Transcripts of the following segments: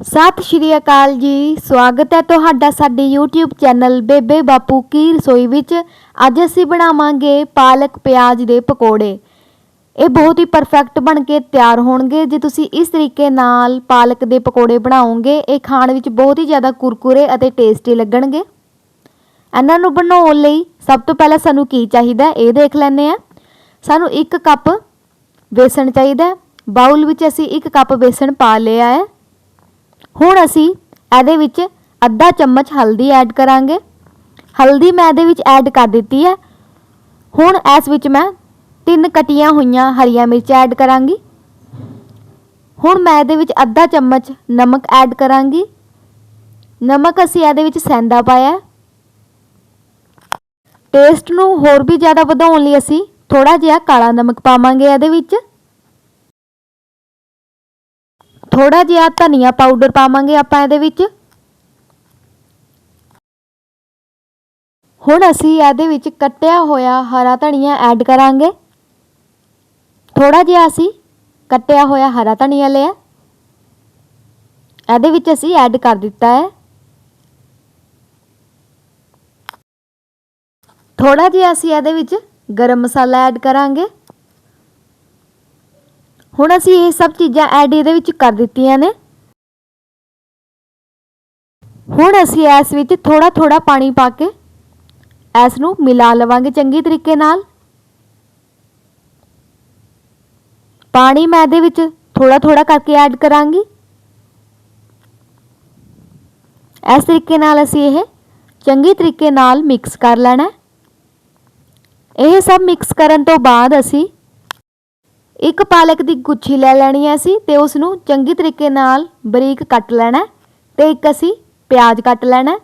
ਸਤਿ ਸ਼੍ਰੀ ਅਕਾਲ ਜੀ, ਸਵਾਗਤ ਹੈ ਤੁਹਾਡਾ ਸਾਡੇ YouTube ਚੈਨਲ ਬੇਬੇ ਬਾਪੂ ਕੀ ਰਸੋਈ ਵਿੱਚ। ਅੱਜ ਅਸੀਂ ਬਣਾਵਾਂਗੇ ਪਾਲਕ ਪਿਆਜ਼ ਦੇ ਪਕੌੜੇ। ਇਹ ਬਹੁਤ ਹੀ ਪਰਫੈਕਟ ਬਣ ਕੇ ਤਿਆਰ ਹੋਣਗੇ। ਜੇ ਤੁਸੀਂ ਇਸ ਤਰੀਕੇ ਨਾਲ ਪਾਲਕ ਦੇ ਪਕੌੜੇ ਬਣਾਓਗੇ, ਇਹ ਖਾਣ ਵਿੱਚ ਬਹੁਤ ਹੀ ਜ਼ਿਆਦਾ ਕੁਰਕੁਰੇ ਅਤੇ ਟੇਸਟੀ ਲੱਗਣਗੇ। ਇਹਨਾਂ ਨੂੰ ਬਣਾਉਣ ਲਈ ਸਭ ਤੋਂ ਪਹਿਲਾਂ ਸਾਨੂੰ ਕੀ ਚਾਹੀਦਾ ਇਹ ਦੇਖ ਲੈਂਦੇ ਆ ਸਾਨੂੰ 1 ਕੱਪ ਬੇਸਣ ਚਾਹੀਦਾ ਹੈ। ਬਾਉਲ ਵਿੱਚ ਅਸੀਂ 1 ਕੱਪ ਬੇਸਣ ਪਾ ਲਿਆ ਹੈ। ਹੁਣ ਅਸੀਂ ਇਹਦੇ ਵਿੱਚ ਅੱਧਾ ਚਮਚ ਹਲਦੀ ਐਡ ਕਰਾਂਗੇ। ਹਲਦੀ ਮੈਂ ਇਹਦੇ ਵਿੱਚ ਐਡ ਕਰ ਦਿੱਤੀ ਹੈ। ਹੁਣ ਇਸ ਵਿੱਚ ਮੈਂ ਤਿੰਨ ਕਟੀਆਂ ਹੋਈਆਂ ਹਰੀਆਂ ਮਿਰਚਾਂ ਐਡ ਕਰਾਂਗੀ। ਹੁਣ ਮੈਂ ਇਹਦੇ ਵਿੱਚ ਅੱਧਾ ਚਮਚ ਨਮਕ ਐਡ ਕਰਾਂਗੀ। ਨਮਕ ਅਸੀਂ ਇਹਦੇ ਵਿੱਚ ਸੈਂਦਾ ਪਾਇਆ। ਟੇਸਟ ਨੂੰ ਹੋਰ ਵੀ ਜ਼ਿਆਦਾ ਵਧਾਉਣ ਲਈ ਅਸੀਂ ਥੋੜਾ ਜਿਹਾ ਕਾਲਾ ਨਮਕ ਪਾਵਾਂਗੇ ਇਹਦੇ ਵਿੱਚ। ਥੋੜਾ ਜਿਹਾ ਧਨੀਆ ਪਾਊਡਰ ਪਾਵਾਂਗੇ ਆਪਾਂ ਇਹਦੇ ਵਿੱਚ। ਹੁਣ ਅਸੀਂ ਇਹਦੇ ਵਿੱਚ ਕੱਟਿਆ ਹੋਇਆ ਹਰਾ ਧਨੀਆ ਐਡ ਕਰਾਂਗੇ। ਥੋੜਾ ਜਿਹਾ ਅਸੀਂ ਕੱਟਿਆ ਹੋਇਆ ਹਰਾ ਧਨੀਆ ਲਿਆ। ਇਹਦੇ ਵਿੱਚ ਅਸੀਂ ਐਡ ਕਰ ਦਿੱਤਾ ਹੈ। ਥੋੜਾ ਜਿਹਾ ਅਸੀਂ ਇਹਦੇ ਵਿੱਚ ਗਰਮ ਮਸਾਲਾ ਐਡ ਕਰਾਂਗੇ। ਹੁਣ ਅਸੀਂ ਇਹ ਸਭ ਚੀਜ਼ਾਂ ਐਡ ਇਹਦੇ ਵਿੱਚ ਕਰ ਦਿੱਤੀਆਂ ਨੇ। ਹੁਣ ਅਸੀਂ ਇਸ ਵਿੱਚ ਥੋੜਾ ਥੋੜਾ ਪਾਣੀ ਪਾ ਕੇ ਇਸ ਨੂੰ ਮਿਲਾ ਲਵਾਂਗੇ ਚੰਗੀ ਤਰੀਕੇ ਨਾਲ। ਪਾਣੀ ਮੈਂ ਇਹਦੇ ਵਿੱਚ ਥੋੜਾ ਥੋੜਾ ਕਰਕੇ ਐਡ ਕਰਾਂਗੀ। ਇਸ ਤਰੀਕੇ ਨਾਲ ਅਸੀਂ ਇਹ ਚੰਗੀ ਤਰੀਕੇ ਨਾਲ ਮਿਕਸ ਕਰ ਲੈਣਾ। ਇਹ ਸਭ ਮਿਕਸ ਕਰਨ ਤੋਂ ਬਾਅਦ ਅਸੀਂ ਇੱਕ ਪਾਲਕ ਦੀ ਗੁੱਛੀ ਲੈ ਲੈਣੀ ਹੈ ਅਸੀਂ ਤੇ ਉਸ ਨੂੰ ਚੰਗੀ ਤਰੀਕੇ ਨਾਲ ਬਰੀਕ ਕੱਟ ਲੈਣਾ ਤੇ ਇੱਕ ਅਸੀਂ ਪਿਆਜ਼ ਕੱਟ ਲੈਣਾ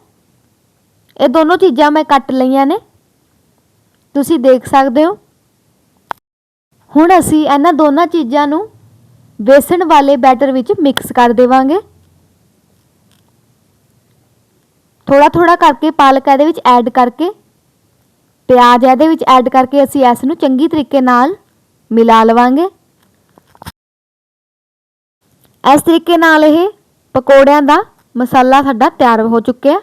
ਇਹ ਦੋਨੋਂ ਚੀਜ਼ਾਂ ਮੈਂ ਕੱਟ ਲਈਆਂ ਨੇ। ਤੁਸੀਂ ਦੇਖ ਸਕਦੇ ਹੋ। ਹੁਣ ਅਸੀਂ ਇਹਨਾਂ ਦੋਨਾਂ ਚੀਜ਼ਾਂ ਨੂੰ ਬੇਸਣ ਵਾਲੇ ਬੈਟਰ ਵਿੱਚ ਮਿਕਸ ਕਰ ਦੇਵਾਂਗੇ। ਥੋੜਾ ਥੋੜਾ ਕਰਕੇ ਪਾਲਕ ਇਹਦੇ ਵਿੱਚ ਐਡ ਕਰਕੇ, ਪਿਆਜ਼ ਇਹਦੇ ਵਿੱਚ ਐਡ ਕਰਕੇ ਅਸੀਂ ਇਸ ਨੂੰ ਚੰਗੀ ਤਰੀਕੇ ਨਾਲ ਮਿਲਾ ਲਵਾਂਗੇ ਇਸ ਤਰੀਕੇ ਨਾਲ ਇਹ ਪਕੌੜਿਆਂ ਦਾ ਮਸਾਲਾ ਸਾਡਾ ਤਿਆਰ ਹੋ ਚੁੱਕਿਆ।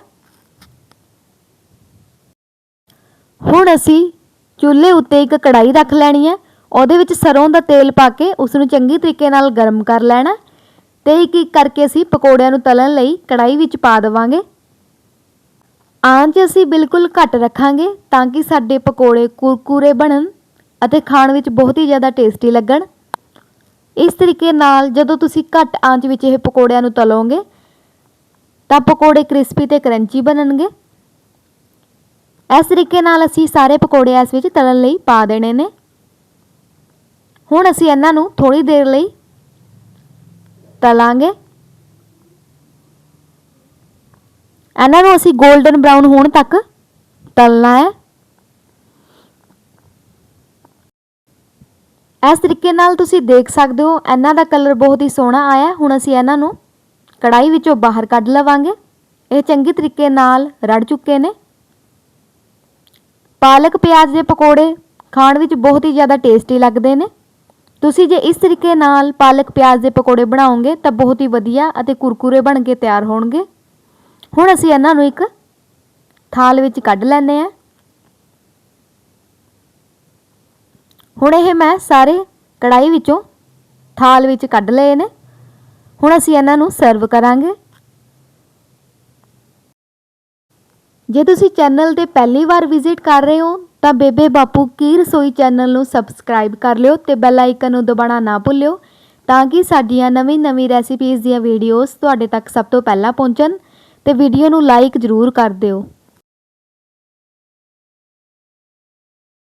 ਹੁਣ ਅਸੀਂ ਚੁੱਲ੍ਹੇ ਉੱਤੇ ਇੱਕ ਕੜਾਈ ਰੱਖ ਲੈਣੀ ਹੈ। ਉਹਦੇ ਵਿੱਚ ਸਰੋਂ ਦਾ ਤੇਲ ਪਾ ਕੇ ਉਸ ਨੂੰ ਚੰਗੀ ਤਰੀਕੇ ਨਾਲ ਗਰਮ ਕਰ ਲੈਣਾ ਤੇ ਇੱਕ ਇੱਕ ਕਰਕੇ ਅਸੀਂ ਪਕੌੜਿਆਂ ਨੂੰ ਤਲਣ ਲਈ ਕੜਾਈ ਵਿੱਚ ਪਾ ਦੇਵਾਂਗੇ। ਆਂਚ ਅਸੀਂ ਬਿਲਕੁਲ ਘੱਟ ਰੱਖਾਂਗੇ ਤਾਂ ਕਿ ਸਾਡੇ ਪਕੌੜੇ ਕੁਰਕੁਰੇ ਬਣਨ। ਅਤੇ ਖਾਣ ਵਿੱਚ ਬਹੁਤ ਹੀ ਜ਼ਿਆਦਾ ਟੇਸਟੀ ਲੱਗਣ। ਇਸ ਤਰੀਕੇ ਨਾਲ ਜਦੋਂ ਤੁਸੀਂ ਘੱਟ ਆਂਚ ਵਿੱਚ ਇਹ ਪਕੌੜਿਆਂ ਨੂੰ ਤਲੋਗੇ, ਤਾਂ ਪਕੌੜੇ ਕ੍ਰਿਸਪੀ ਤੇ ਕਰੰਚੀ ਬਣਨਗੇ। ਇਸ ਤਰੀਕੇ ਨਾਲ ਅਸੀਂ ਸਾਰੇ ਪਕੌੜੇ ਇਸ ਵਿੱਚ ਤਲਣ ਲਈ ਪਾ ਦੇਣੇ ਨੇ। ਹੁਣ ਅਸੀਂ ਇਹਨਾਂ ਨੂੰ ਥੋੜੀ ਦੇਰ ਲਈ ਤਲਾਂਗੇ। ਇਹਨਾਂ ਨੂੰ ਅਸੀਂ 골ਡਨ ਬ੍ਰਾਊਨ ਹੋਣ ਤੱਕ ਤਲਣਾ ਹੈ। ਇਸ ਤਰੀਕੇ ਨਾਲ ਤੁਸੀਂ ਦੇਖ ਸਕਦੇ ਹੋ, ਇਹਨਾਂ ਦਾ ਕਲਰ ਬਹੁਤ ਹੀ ਸੋਹਣਾ ਆਇਆ। ਹੁਣ ਅਸੀਂ ਇਹਨਾਂ ਨੂੰ ਕੜਾਈ ਵਿੱਚੋਂ ਬਾਹਰ ਕੱਢ ਲਵਾਂਗੇ। ਇਹ ਚੰਗੀ ਤਰੀਕੇ ਨਾਲ ਰੜ ਚੁੱਕੇ ਨੇ। ਪਾਲਕ, ਪਿਆਜ਼ ਦੇ ਪਕੌੜੇ ਖਾਣ ਵਿੱਚ ਬਹੁਤ ਹੀ ਜ਼ਿਆਦਾ ਟੇਸਟੀ ਲੱਗਦੇ ਨੇ। ਤੁਸੀਂ ਜੇ ਇਸ ਤਰੀਕੇ ਨਾਲ ਪਾਲਕ, ਪਿਆਜ਼ ਦੇ ਪਕੌੜੇ ਬਣਾਓਗੇ, ਤਾਂ ਬਹੁਤ ਹੀ ਵਧੀਆ ਅਤੇ ਕੁਰਕੁਰੇ ਬਣ ਕੇ ਤਿਆਰ ਹੋਣਗੇ। ਹੁਣ ਅਸੀਂ ਇਹਨਾਂ ਨੂੰ ਇੱਕ ਥਾਲ ਵਿੱਚ ਕੱਢ ਲੈਂਦੇ ਹਾਂ। ਹੁਣ ਇਹ ਮੈਂ ਸਾਰੇ ਕੜਾਈ ਵਿੱਚੋਂ ਥਾਲ ਵਿੱਚ ਕੱਢ ਲਏ ਨੇ। ਹੁਣ ਅਸੀਂ ਇਹਨਾਂ ਨੂੰ ਸਰਵ ਕਰਾਂਗੇ। ਜੇ ਤੁਸੀਂ ਚੈਨਲ ਤੇ ਪਹਿਲੀ ਵਾਰ ਵਿਜ਼ਿਟ ਕਰ ਰਹੇ ਹੋ, ਤਾਂ ਬੇਬੇ ਬਾਪੂ ਕੀ ਰਸੋਈ ਚੈਨਲ ਨੂੰ ਸਬਸਕ੍ਰਾਈਬ ਕਰ ਲਿਓ ਤੇ ਬੈਲ ਆਈਕਨ ਨੂੰ ਦਬਾਉਣਾ ਨਾ ਭੁੱਲਿਓ, ਤਾਂ ਕਿ ਸਾਡੀਆਂ ਨਵੀਂ-ਨਵੀਂ ਰੈਸਿਪੀਜ਼ ਦੀਆਂ ਵੀਡੀਓਜ਼ ਤੁਹਾਡੇ ਤੱਕ ਸਭ ਤੋਂ ਪਹਿਲਾਂ ਪਹੁੰਚਣ ਤੇ ਵੀਡੀਓ ਨੂੰ ਲਾਈਕ ਜ਼ਰੂਰ ਕਰ ਦਿਓ।